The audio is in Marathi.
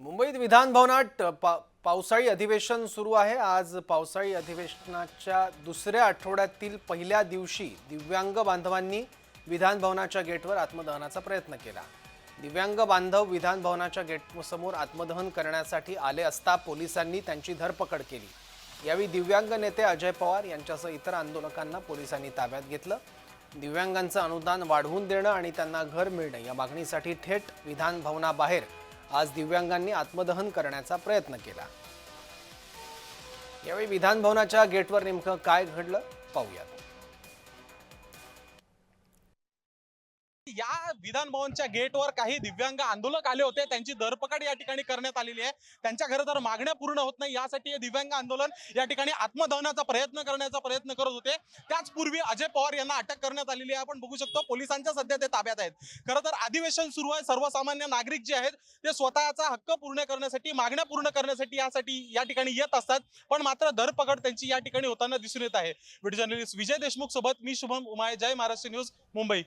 मुंबईत विधान भवनात पा पावसाळी अधिवेशन सुरू आहे. आज पावसाळी अधिवेशनाच्या दुसऱ्या आठवड्यातील पहिल्या दिवशी दिव्यांग बांधवांनी विधान भवनाच्या गेटवर आत्मदहनाचा प्रयत्न केला. दिव्यांग बांधव विधान भवनाच्या गेटसमोर आत्मदहन करण्यासाठी आले असता पोलिसांनी त्यांची धरपकड केली. यावेळी दिव्यांग नेते अजय पवार यांच्यासह इतर आंदोलकांना पोलिसांनी ताब्यात घेतलं. दिव्यांगांचं अनुदान वाढवून देणं आणि त्यांना घर मिळणं या मागणीसाठी थेट विधान भवनाबाहेर आज दिव्यांगांनी आत्मदहन करण्याचा प्रयत्न केला. यावेळी विधान भवनाच्या गेटवर नेमकं काय घडलं पाहूयात. या विधान भवनच्या गेटवर काही दिव्यांग आंदोलक आले होते. त्यांची धरपकड या ठिकाणी करण्यात आलेली आहे. त्यांच्या खरं तर मागण्या पूर्ण होत नाही. यासाठी हे दिव्यांग आंदोलन या ठिकाणी आत्मदहनाचा प्रयत्न करण्याचा प्रयत्न करत होते. त्याचपूर्वी अजय पवार यांना अटक करण्यात आलेली आहे. आपण बघू शकतो पोलिसांच्या सध्या ते ताब्यात आहेत. खरं तर अधिवेशन सुरू आहे. सर्वसामान्य नागरिक जे आहेत ते स्वतःचा हक्क पूर्ण करण्यासाठी मागण्या पूर्ण करण्यासाठी यासाठी या ठिकाणी येत असतात. पण मात्र धरपकड त्यांची या ठिकाणी होताना दिसून येत आहे. व्हिडिओ जर्नलिस्ट विजय देशमुख सोबत मी शुभम उमाय. जय महाराष्ट्र न्यूज मुंबई.